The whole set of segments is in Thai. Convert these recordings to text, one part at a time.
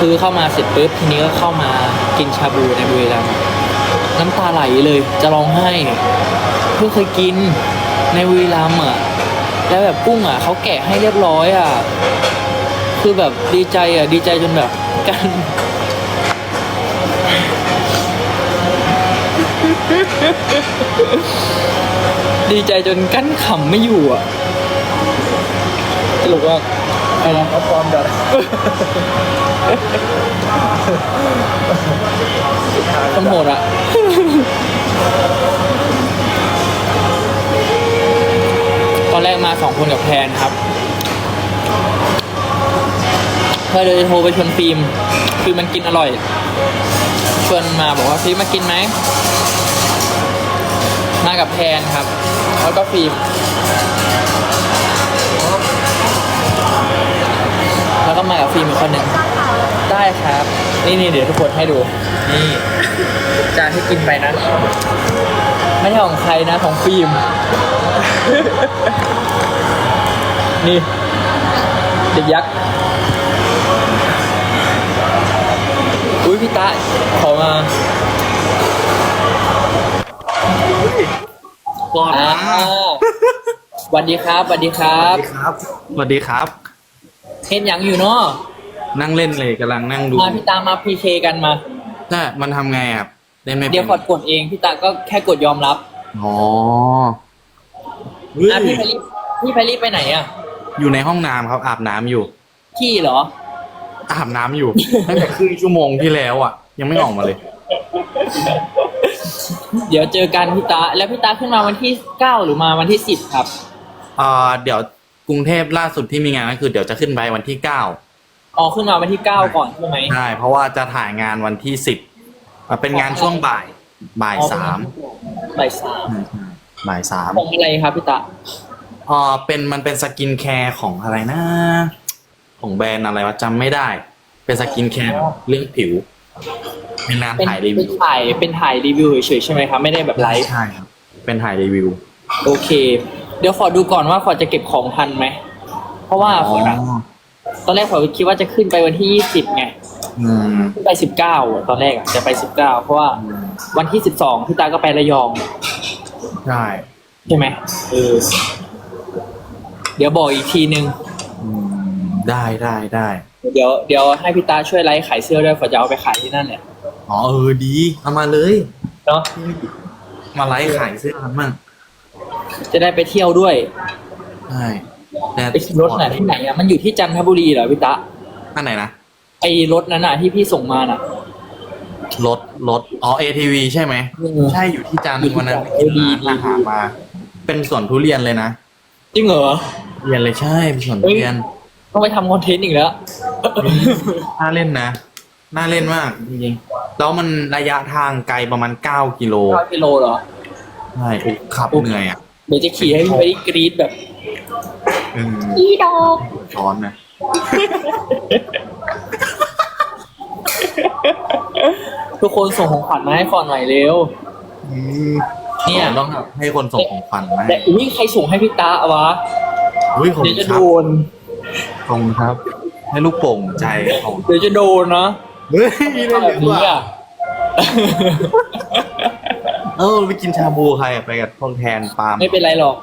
คือเข้ามาเสร็จปุ๊บทีนี้ก็เข้ามากินชาบูในบุรีรัมย์น้ำตาไหลเลยจะร้องไห้เพิ่งเคยกินในบุรีรัมย์อะแล้วแบบกุ้งอะเขาแกะให้เรียบร้อยอะคือแบบดีใจอะดีใจจนแบบกันดีใจจนกั้นขำไม่อยู่อะตลกว่า อะไรนะเขาฟอร์มเดี๋ยวคนโหดอะตอนแรกมาสองคนกับแพนครับเพื่อเลยโทรไปชวนฟิล์ม คือมันกินอร่อย ชวนมาบอกว่าฟิล์มมากินไหม มากับแพนครับ แล้วก็ฟิล์ม แล้วก็มากับฟิล์มอีกคนหนึ่งได้ครับ นี่นี่เดี๋ยวทุกคนให้ดู นี่จานที่กินไปนะ ไม่ใช่ของใครนะของฟิล์ม นี่ เด็กยักษ์ อุ้ยพี่ตะขอมาก่อนอ่านะสวัสดีครับสวัสดีครัสวับ สดีครับ สวัสดีครับ เห็นยังอยู่เนาะนั่งเล่นเลยกำลังนั่งดูมาพี่ตามาพีเคกันมาน่ะมันทำไงอะเล่นไม่เป็นเดี๋ยวกดกดเองพี่ตาก็แค่กดยอมรับอ๋อเฮ้ยอะพี่ไพลี่พี่ไพลี่ไปไหนอะอยู่ในห้องน้ำครับอาบน้ำอยู่ ขี้เหรอ อาบน้ำอยู่ ตั้งแต่ครึ่งชั่วโมงที่แล้วอะ ยังไม่ออกมาเลย เดี๋ยวเจอกันพี่ตาแล้วพี่ตาขึ้นมาวันที่เก้าหรือมาวันที่สิบครับ อ่าเดี๋ยว กรุงเทพล่าสุดที่มีงานก็คือเดี๋ยวจะขึ้นไปวันที่เก้าอ๋อขึ้นมาวันที่เก้าก่อนใช่ไหมใช่เพราะว่าจะถ่ายงานวันที่สิบเป็นงานช่วงบ่ายบ่ายสามบ่ายสามอืมบ่ายสามของอะไรครับพี่ตาอ่าเป็นมันเป็นสกินแคร์ของอะไรนะ ของแบรนด์อะไรวะจำไม่ได้ เป็นสกินแคร์แบบเรื่องผิวเป็นงานเป็นถ่ายรีเป็วินวถ่ายเป็นถ่ายรีวิวเฉยๆใช่ไหมครับไม่ได้แบบไลฟ์ใช่ครับเป็นถ่ายรีวิว โอเค เดี๋ยวขอดูก่อนว่าขอจะเก็บของทันไหม เพราะว่าขออะตอนแรกขอคิดว่าจะขึ้นไปวันที่ยี่สิบไงอืมขึ้นไปสิบเก้าตอนแรกอะจะไปสิบเก้าเพราะว่าวันที่สิบสองพี่ตาก็ไประยอง ใช่ใช่ไหมเออเดี๋ยวบอกอีกทีนึงอืมได้ได้ได้เดี๋ยวเดี๋ยวให้พี่ตาช่วยไลฟ์ขายเสื้อด้วยฝอจะเอาไปขายที่นั่นแหละอ๋อเออดีเอามาเลยเนาะมาไลฟ์ขายเสื้อมั่ง จะได้ไปเที่ยวด้วยใช่แต่ไอ้รถไหนที่ไหนอะมันอยู่ที่จันทบุรีเหรอพี่ตาอันไหนนะไอ้รถนั้นอะที่พี่ส่งมาน่ะรถรถอ๋อ ATV ใช่ไหมอืมใช่อยู่ที่จันทร์อยู่ที่วันนั้นจันทร์ไปกินเออดีร้านอาหารมา เป็นสวนทุเรียนเลยนะจริงเหรอเรียนเลยใช่เป็นสวนทุเรียนต้องไปทำคอนเทนต์อีกแล้วน่าเล่นนะน่าเล่นมากจริงๆแล้วมันระยะทางไกลประมาณ9กิโลเก้ากิโลเหรอใช่โอ้ขับเหนื่อยอะ เดี๋ยวจะขี่ให้พี่ไปกรีดแบบอืมอีดอกร้อนนะทุกคนส่งของขวัญมาให้ก่อนหน่อยเร็ว อืมเนี่ยต้องแบบให้คนส่งของขวัญมาแต่อุ้ยใครส่งให้พี่ตาวะอุ้ยขอบเดี๋ยวคุณจะคโดรับนขอบคุณครับ ให้ลูกโป่งใจของเดี๋ยวจะโดนนะเฮ้ยเล่นแบเยบอะนี้กว่า อะ เออไปกินชาบูใครอะไปกับพงแทนปาล์มไม่เป็นไรหรอก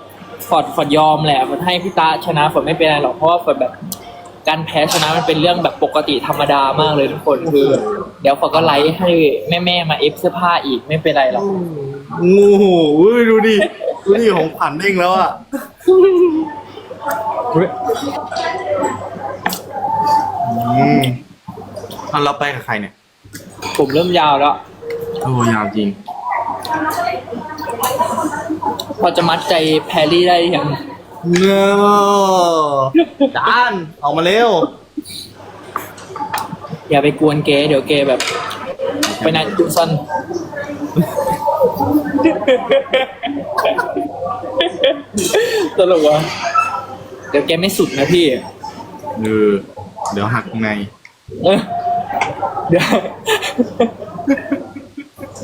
ฟอร์ดฟอร์ดยอมแหละฟอร์ดให้พี่ตาชนะฟอร์ดไม่เป็นไรหรอกเพราะว่าฟอร์ดแบบการแพ้ชนะมันเป็นเรื่องแบบปกติธรรมดามากเลยทุกคนคือ เดี๋ยวฟอร์ดก็ไลฟ์ให้แม่ๆมาเอฟเสื้อผ้าอีกไม่เป็นไรหรอกงูอุ้ยดูดิดูดิของขวัญเด้งแล้วอะอืมอะเราไปกับใครเนี่ยผมเริ่มยาวแล้ว โอ้ยาวจริง พอจะมัดใจแพรรี่ได้หรือยังเนอจานออกมาเร็ว อย่าไปกวนเกเดี๋ยวเกแบบ ไปนานจุซันตลกวะเดี๋ยวแกไม่สุดนะพี่เออเดี๋ยวหักไงเออเดี๋ยว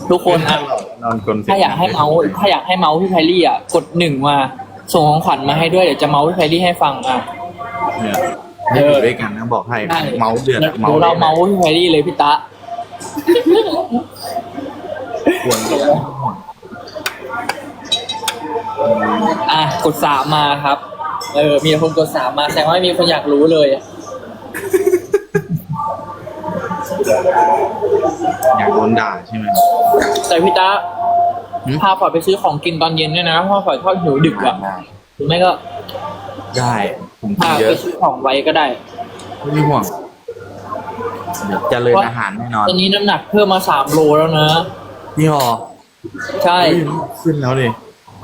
ทุกคนอะ นอนกลนเสร็จถ้าอยากให้เมาส์ถ้าอยากให้เมาส์พี่ไพลี่อะกดหนึ่งมาส่งของขวัญมาให้ด้วยเดี๋ยวจะเมาส์พี่ไพลี่ให้ฟังอะเนี่ยไม่อยู่ด้วยกันนะบอกให้ได้เมาส์เดือดอะเดี๋ยวเราลยเมาส์พี่แพรรี่เลยพี่ตะควรอะกดสามมาครับ เออ มีคนกดสามมาแสดงว่ามีคนอยากรู้เลยอยากโดนด่าใช่ไหมแต่พี่ตะ หืมพาฝอยไปซื้อของกินตอนเย็นด้วยนะเพราะว่าฝอยชอบหิวดึกอะได้หรือไม่ก็ได้ผมกิพานเยไปอะซื้อของไว้ก็ได้ ไม่ต้องห่วงเดี๋ยวเจะเลยอาหารแน่นอนตอนนี้น้ำหนักเพิ่มมาสามโลแล้วนะ นี่หรอใช่เฮ้ยขึ้นแล้วดิ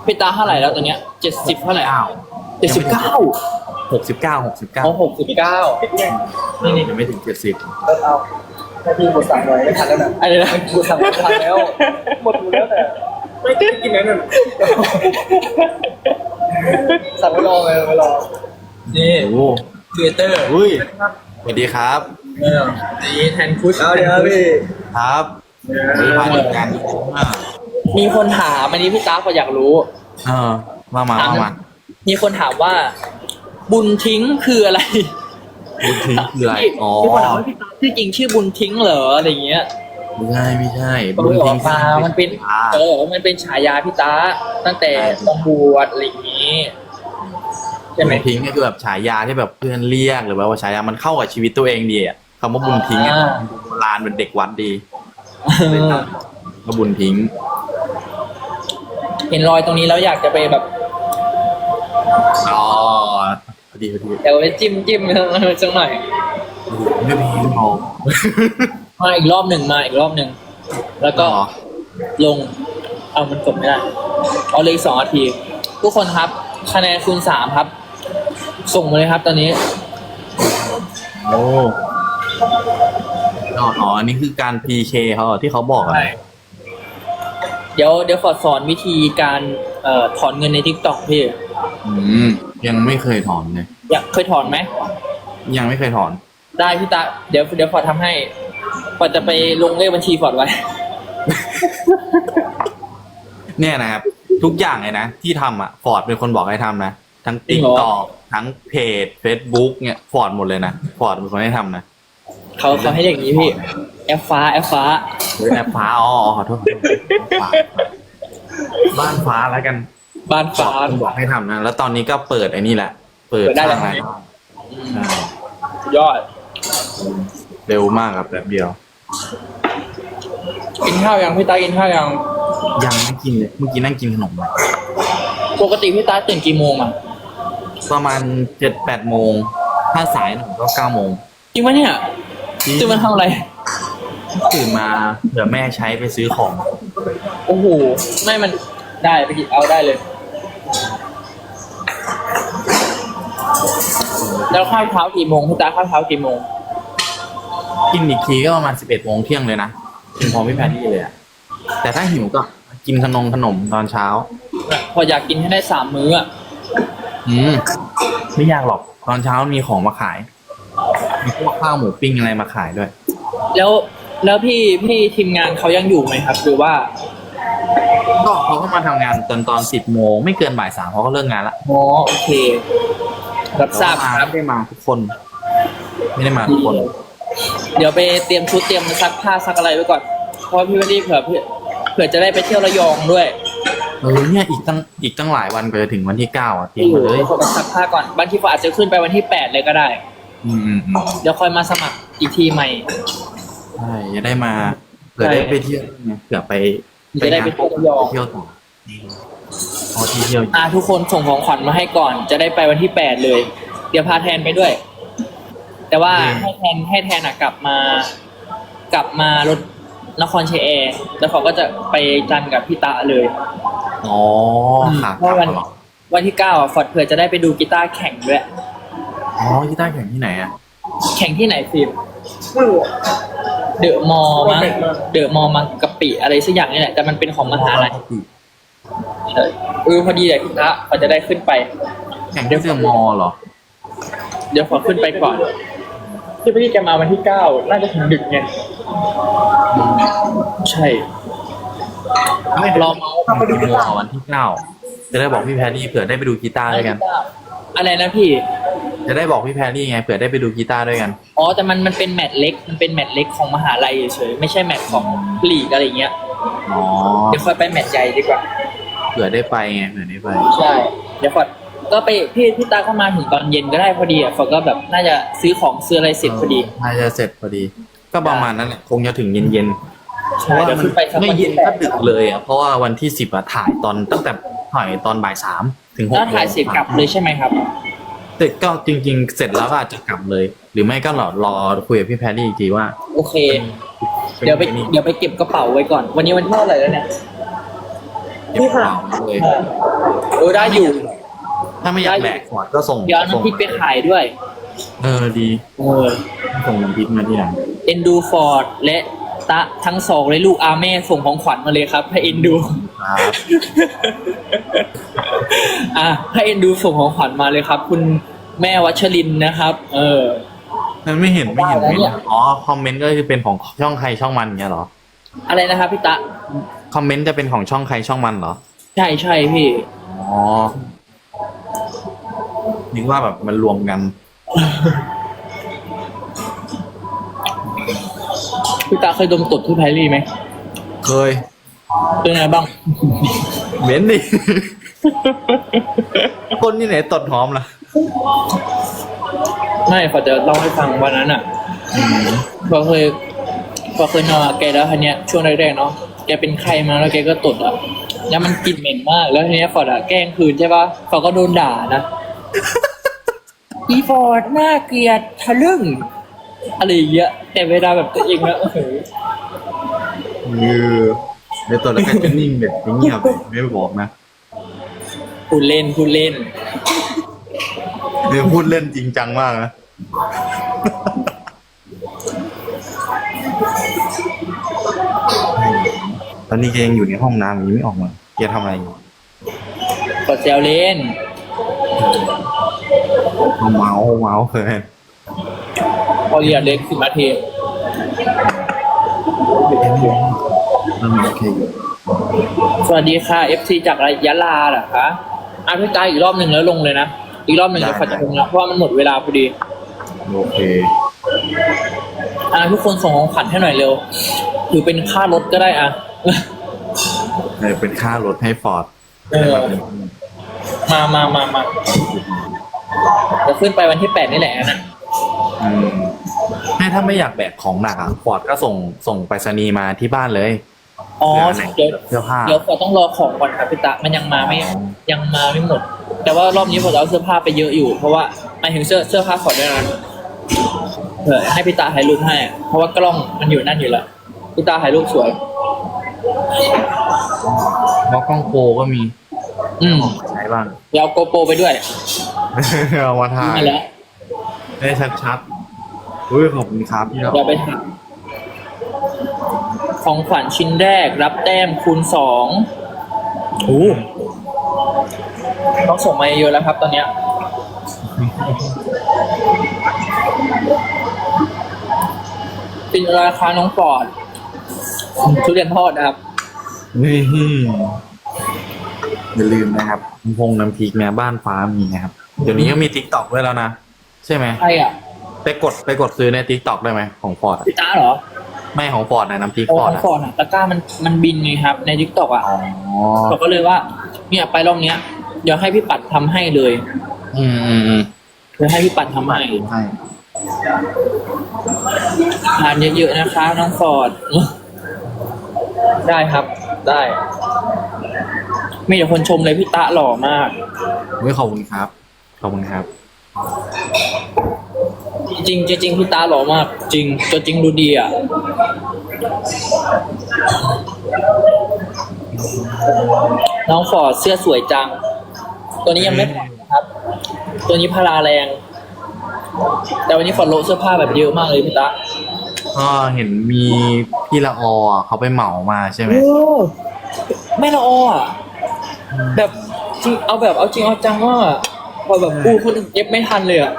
พี่ตาเท่าไหร่แล้วตอนเนี้ยเจ็ดสิบเท่าไหร่เก้าเจ็ดสิบเก้าหกสิบเก้าหกสิบเก้าเอาหกสิบเก้านี่นี่ยังไม่ถึงเจ็ดสิบเอาถ้าพี่กดสั่งไว้ไม่ทันแล้วนะอะไรนะกดสั่งไว้ไม่ทันแล้วหมดอยู่แล้วแต่ ไม่ได้กินนั้นน่ะสั่งไว้รอไงไว้รอนี่โอ้โหครีเอเตอร์อุ้ยสวัสดีครับเออนี่แทนคุชเอาเดี๋ยวพี่ครับเฮ้ยมาดีกันอ่ามีคนถามอันนี้พี่ตาเขาอยากรู้ เออมามามามา มีคนถามว่า บุญทิ้งคืออะไรบุญทิ้งคืออะไรอ๋อมีคนถามว่าพี่ตาชื่อจริงชื่อบุญทิ้งเหรออะไรอย่างเงี้ย ไม่ใช่ไม่ใช่ก็เลยบอกมามันเป็นอ่าเออมันเป็นฉายาพี่ตาตั้งแต่ใช่ตองบวชอะไรอย่างงี้ใช่ไหมบุญทิ้งเนี่ยคือแบบฉายาที่แบบเพื่อนเรียกหรือว่าฉายามันเข้ากับชีวิตตัวเองดีอะคำว่าบุญทิ้งอะอ่าโบราณเป็นเด็กวัดดีเออก็บุญทิ้ง เห็นรอยตรงนี้แล้วอยากจะไปแบบอ๋อพอดีพอดีเดี๋ยวไปจิ้มจิ้มสักหน่อยไม่เพลงพอ มาอีกรอบหนึ่งมาอีกรอบหนึ่งแล้วก็อ๋อลง เอามันกดไม่ได้เอาเลยอีกสองนาที ทุกคนครับ คะแนนคูณสามครับ ส่งมาเลยครับ ตอนนี้โอ้อ๋ออ๋ออันนี้คือการ PK เขาเหรอที่เขาบอกอะไร เดี๋ยวเดี๋ยวขอสอนวิธีการเอ่อถอนเงินในทิกตอกพี่อืม ยังไม่เคยถอนเลย อยากเคยถอนไหม ยังไม่เคยถอน ได้พี่ตาเดี๋ยวเดี๋ยวฟอร์ดทำให้ ฟอร์ดจะไปลงเลขบัญชีฟอร์ดไว้ เนี่ยนะครับ ทุกอย่างเลยนะ ที่ทำอะฟอร์ดเป็นคนบอกให้ทำนะ ทั้งจริติ๊งกเหรอต็อกทั้งเพจ Facebook เนี่ยฟอร์ดหมดเลยนะฟอร์ดเป็นคนให้ทำนะเขาเขาให้อย่างนี้พี่แอฟฟ้าแอฟฟ้าเฮ้ยแอปฟ้าอ๋ออ๋อขอโทษขอโทษฟ้าบ้านฟ้าแล้วกันบ้านฟอฟ้า ร์ดบอกให้ทำนะ แล้วตอนนี้ก็เปิดไอ้นี่แหละ เปิดเปิดได้แล้วสร้างรายได้ใช่สุดยอด เร็วมากครับแบบเดียว กินข้าวยังพี่ตากินข้าวยัง ยังไม่กินเลย เมื่อกี้นั่งกินขนมมาปกติพี่ตาตื่นกี่โมงอะประมาณเจ็ดแปดโมง ถ้าสายหน่อยก็เก้าโมงจริงปะเนี่ยตื่นมาทำอะไร ตื่นมาเผื่อแม่ใช้ไปซื้อของ โอ้โห ไม่มันได้ไปกินเอาได้เลย แล้วข้าวเช้ากี่โมงพี่ตาข้าวเช้ากี่โมง กินอีกทีก็ประมาณสิบเอ็ดโมงเที่ยงเลยนะกินพร้อมพี่แพทตี้เลยอะแต่ถ้าหิวก็กินขนมขนมตอนเช้า พออยากกินให้ได้สามมื้ออะอืมไม่ยากหรอกตอนเช้ามีของมาขายมีพวกข้าวหมูปิ้งอะไรมาขายด้วย แล้วแล้วพี่พี่ทีมงานเขายังอยู่ไหมครับ หรือว่าก็เขาก็มาทำงานตอนตอนสิบโมงไม่เกินบ่ายสามเขาก็เลิกงานละอ๋อโอเค รับทราบแต่ว่ครับ ไม่ได้มาทุกคน ไม่ได้มาทุกคนเดี๋ยวไปเตรียมชุดเตรียมซักผ้าซักอะไรไว้ก่อน เพราะพี่ไม่ได้เผื่อเพื่อเผื่อจะได้ไปเที่ยวระยองด้วยเออเนี่ยอีกตั้งอีกตั้งหลายวันก็จะถึงวันที่เก้าอะเตรียมที่อมายู่เลยขอไปซักผ้าก่อนบางทีฝอาจจะขึ้นไปวันที่แปดเลยก็ได้ อืมอืมอืมเดี๋ยวค่อยมาสมัครอีกทีใหม่ ใช่จะได้มาเผื่อได้ไปเที่ยวไงเผื่อไปจะได้ไปเที่ยวระยองไปเที่ยวต่อเอาที่เที่ยว อ่าทุกคนส่งของขวัญมาให้ก่อน จะได้ไปวันที่แปดเลย เดี๋ยวพาแทนไปด้วย แต่ว่าให้แทนให้แทนอะกลับมากลับมารถนครชัยแอร์แล้วเขาก็จะไปจันทร์กับพี่ตาเลยอ๋อขาเพราะวันเหรอวันที่เก้าอะฟอร์ดเผื่อจะได้ไปดูกีตาร์แข่งด้วย อ๋อกีตาร์แข่งที่ไหนอะแข่งที่ไหนฟิล์มไม่รู้เดอะมอลมั้งเดอะมอลมังกะปิอะไรสักอย่างนี่แหละแต่มันเป็นของมหาลัยใช่เออพอดีเลยพี่ตาฟอร์ดจะได้ขึ้นไป แข่งที่เดอะมอลล์เหรอ เดี๋ยวขอขึ้นไปก่อน ที่พี่แกมาวันที่เก้าน่าจะถึงดึกไงใช่ไม่รอเมาส์ไปดูมอลล์วันที่เก้าจะได้บอกพี่แพดดี้เผื่อได้ไปดูกีตาร์ด้วยกัน อะไรนะพี่ จะได้บอกพี่แพรรี่ไงเผื่อได้ไปดูกีตาร์ด้วยกัน อ๋อแต่มันมันเป็นแมตช์เล็ก มันเป็นแมตช์เล็กของมหาลัยเฉยๆไม่ใช่แมตช์ของลีกอะไรเงี้ยอ๋อเดี๋ยวค่อยไปแมตช์ใหญ่ดีกว่า เผื่อได้ไปไงเผื่อได้ไป ใช่ เดี๋ยวฟอร์ด ก็ไปพี่พี่ตาก็มาถึงตอนเย็นก็ได้พอดีอะฟอร์ดก็แบบน่าจะซื้อของซื้ออะไรเสร็จพอดี น่าจะเสร็จพอดี ก็ประมาณนั้นแหละคงจะถึงเย็นๆเพใช่ราะว่าเดี๋ยวมันขึ้นไปสักไม่วันเย็ที่นแปก็ดดึกเลยอะเพราะว่าวันที่สิบอะถ่ายตอนตั้งแต่ถ่ายตอนบ่ายสามถึงหกแล้วถ่ายเสร็จกลับเลยใช่ไหมครับเสร็จก็จริง ๆ เสร็จแล้วก็อาจจะกลับเลย หรือไม่ก็รอรอคุยกับพี่แพรรี่อีกทีว่าโอเค เดี๋ยวไปเดี๋ยวไปเก็บกระเป๋าไว้ก่อน วันนี้วันที่เท่าไหร่แล้วเนี่ย เก็บกระเป๋าเลย เออได้อยู่ ถ้าไม่อยากแบกขวดก็ส่งเดี๋ยวเอาน้ำพริกไปขายด้วย เออดีเออส่งน้ำพริกมาที่หลังเอ็นดูฟอร์ดและตะทั้งสองเลยลูกอาแม่ส่งของขวัญมาเลยครับ ให้เอ็นดู ครับอะให้เอ็นดูส่งของขวัญมาเลยครับ คุณแม่วัชรินทร์นะครับ เออ มันไม่เห็นไม่เห็นได้แล้วไม่เนี่เห็นยอ๋อคอมเมนต์ก็คือเป็นของช่องใครช่องมันเงี้ยเหรออะไรนะครับพี่ตะ คอมเมนต์จะเป็นของช่องใครช่องมันเหรอใช่ใช่พี่ อ๋อ นึกว่าแบบมันรวมกัน พี่ตาเคยดมตดที่ไพรี่ไหมเคย เป็นไงบ้าง เหม็นดิ คนที่ไหนตดหอมล่ะ ไม่ขอจะเล่าให้ฟังวันนั้นอะพอเคยพอเคยนอนกับแกแล้วทีเนี้ยช่วงแรกๆเนาะแกเป็นไข้มาแล้วแกก็ตดอะ แล้วมันกลิ่นเหม็นมาก แล้วทีเนี้ยฟอร์ดอะแกล้งคืนใช่ปะฟอร์ดก็โดนด่านะ อีฟอร์ดน่าเกลียดทะลึ่งอะไรอย่างเงี้ยแต่เวลาแบบตัวเองแล้วโอ้โหเออในตดแล้วก็จะนิ่งแบบเงียบเลยไม่บอกนะพูดเล่นพูดเล่นเดี๋ยวพูดเล่นจริงจังมากนะตอนนี้แกยังอยู่ในห้องน้ำยังไม่ออกมาแกทำอะไรอยู่กดแซวเล่น เมาเมาเพื่อนพอเรียนเล็กสิบนาทีนั่นโอเคอยู่สวัสดีค่ะ FC จากยะลาเหรอคะอะพี่ตาอีกรอบหนึ่งแล้วลงเลยนะ อีกรอบหนึ่งเดี๋ยวขอจะลงนะเพราะว่ามันหมดเวลาพอดี โอเคอะทุกคนส่งของขวัญให้หน่อยเร็วหรือเป็นค่ารถก็ได้อะ เออเป็นค่ารถให้ฟอร์ดเออ มามามามาเดี๋ยวขึ้นไปวันที่แปดนี่แหละนะอืมให้ถ้าไม่อยากแบกของหนักอะฟอร์ดก็ส่งส่งไปรษณีย์มาที่บ้านเลย อ๋อเดี๋เดี๋ยวยวเสื้อผ้าเดี๋ยวขอต้องรอของก่อนครับพี่ตะมันยังมาไม่ยังมาไม่หมด แต่ว่ารอบนี้ผมเอาเสื้อผ้าไปเยอะอยู่ เพราะว่าหมายถึงเสื้อเสื้อผ้าขอด้วยนะเผื่อให้พี่ตาถ่ายรูปให้อะเพราะว่ากล้องมันอยู่นั่นอยู่แล้วพี่ตาถ่ายรูปสวยแล้วกล้องโปรก็มี อืมใช้ บ้าง เดี๋ยวเอาโกโปรไปด้วยเอามาถ่ายนี่แหละได้ชัดๆอุ้ยขอบคุณครับที่เราเดี๋ยวไปถ่ายของขวัญชิ้นแรกรับแต้มคูณสองโอ้ต้องส่งมาเยอะแล้วครับตอนเนี้ยเป็นราคาน้องปอดทุเรียนทอดนะครับ นี่ อย่าลืมนะครับน้ำพงน้ำพริกเนี่ยบ้านฟ้ามีนะครับ เดี๋ยวนี้ก็มีทิกตอกด้วยแล้วนะ ใช่ไหมใช่อะไปกดไปกดซื้อในทิกตอกได้ไหมของฟอร์ดพี่ตาเหรอไม่ของฟอร์ดนะน้ำพริกโอ้ฟอร์ดของอะฟอร์ดอะตะกร้ามันมันบินไงครับ ในทิกตอกอะอ๋อ เขาก็เลยว่า เนี่ยไปรอบเนี้ย เดี๋ยวให้พี่ปัดทำให้เลยอืมอืมอืมเดี๋ยวให้พี่ปัดทำให้ใช่ทานเยอะๆนะคะน้องฟอร์ด ได้ครับ ได้ มีแต่คนชมเลยพี่ตะหล่อมากไม่ขอบคุณครับ ขอบคุณครับ จริงๆจริงๆพี่ตาหล่อมาก จริงตัวจริงดูดีอะน้องฟอร์ดเสื้อสวยจัง ตัวนี้ยังไม่ผ่านครับ ตัวนี้พาราแรง แต่วันนี้ฟอร์ดโละเสื้อผ้าแบบเยอะมากเลยพี่ตาก็เห็นมีพี่ละออเขาไปเหมามาใช่ไหมโอ้ไม่ละอออะ แบบจริงเอาแบบเอาจริงเอาจังว่าพอแบบกูคนอื่นเย็บไม่ทันเลยอะ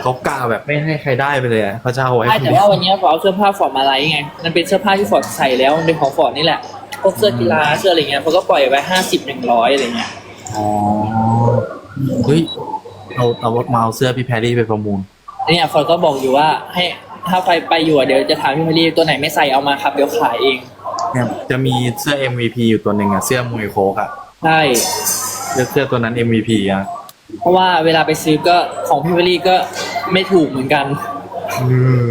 เขากล้าแบบไม่ให้ใครได้ไปเลยอะเขาจะเอาไว้ใช่คนแต่เดียว่าววันนี้ฟอร์ดเอาเสื้อผ้าฟอร์ดมาไลฟ์ไงมันเป็นเสื้อผ้าที่ฟอร์ดใส่แล้วมันเป็นของฟอร์ดนี่แหละพวกเสื้อกีฬาเสื้ออะไรเงี้ยฟอร์ดก็ปล่อยไปห้าสิบหนึ่งร้อยอะไรเงี้ยอ๋อเฮ้ยเอาเอามาเอาเสื้อพี่แพรรี่ไปประมูล เนี่ยฟอยก็บอกอยู่ว่าให้ถ้าไฟไปอยู่อะเดี๋ยวจะถามพี่พอลลี่ตัวไหนไม่ใส่เอามาครับเดี๋ยวขายเอง เนี่ยจะมีเสื้อ MVP อยู่ตัวหนึ่งอะเสื้อมวยโคกอะ ใช่เสื้อเสื้อตัวนั้น MVP อะเพราะว่าเวลาไปซื้อก็ของพี่พอลลี่ก็ไม่ถูกเหมือนกัน อืม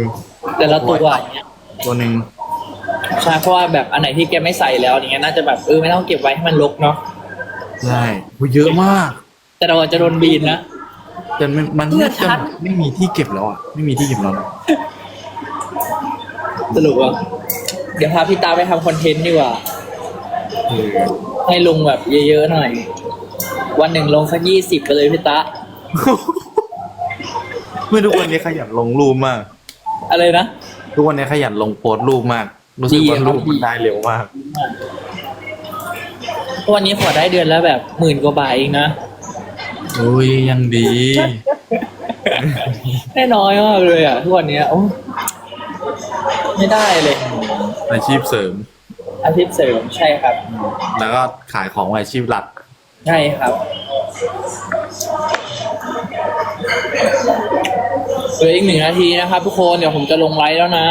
แต่ละตัวอย่างเงี้ยตัวหนึ่งใช่เพราะว่าแบบอันไหนที่แกไม่ใส่แล้วอย่างเงี้ยน่าจะแบบเออไม่ต้องเก็บไว้ให้มันรกเนาะใช่โหเยอะมากแต่เราอาจจะโดนบีนนะ จนมันมันเสื้อจชันดไม่มีที่เก็บแล้วอะไม่มีที่เก็บแล้วนะสรุปว่าเดี๋ยวพาพี่ตาไปทำคอนเทนต์ดีกว่า เออ ให้ลงแบบเยอะๆหน่อย วันหนึ่งลงสักยี่สิบไปเลยพี่ตาเมื่อทุกวันนี้ขยันลงรูปมาก อะไรนะ ทุกวันนี้ขยันลงโพสต์รูปมาก รู้สึกว่าดีครับรูปมันได้เร็วมาก วันนี้ขอได้เดือนแล้วแบบหมื่นกว่าบาทเองนะอุ้ยยังดี ได้น้อยมากเลยอะทุกวันเนี้ยโอ้ไม่ได้เลย อาชีพเสริม อาชีพเสริมใช่ครับ แล้วก็ขายของอาชีพหลัก ใช่ครับเหลืออีกหนึ่งนาทีนะครับ ทุกคนเดี๋ยวผมจะลงไลฟ์แล้วนะ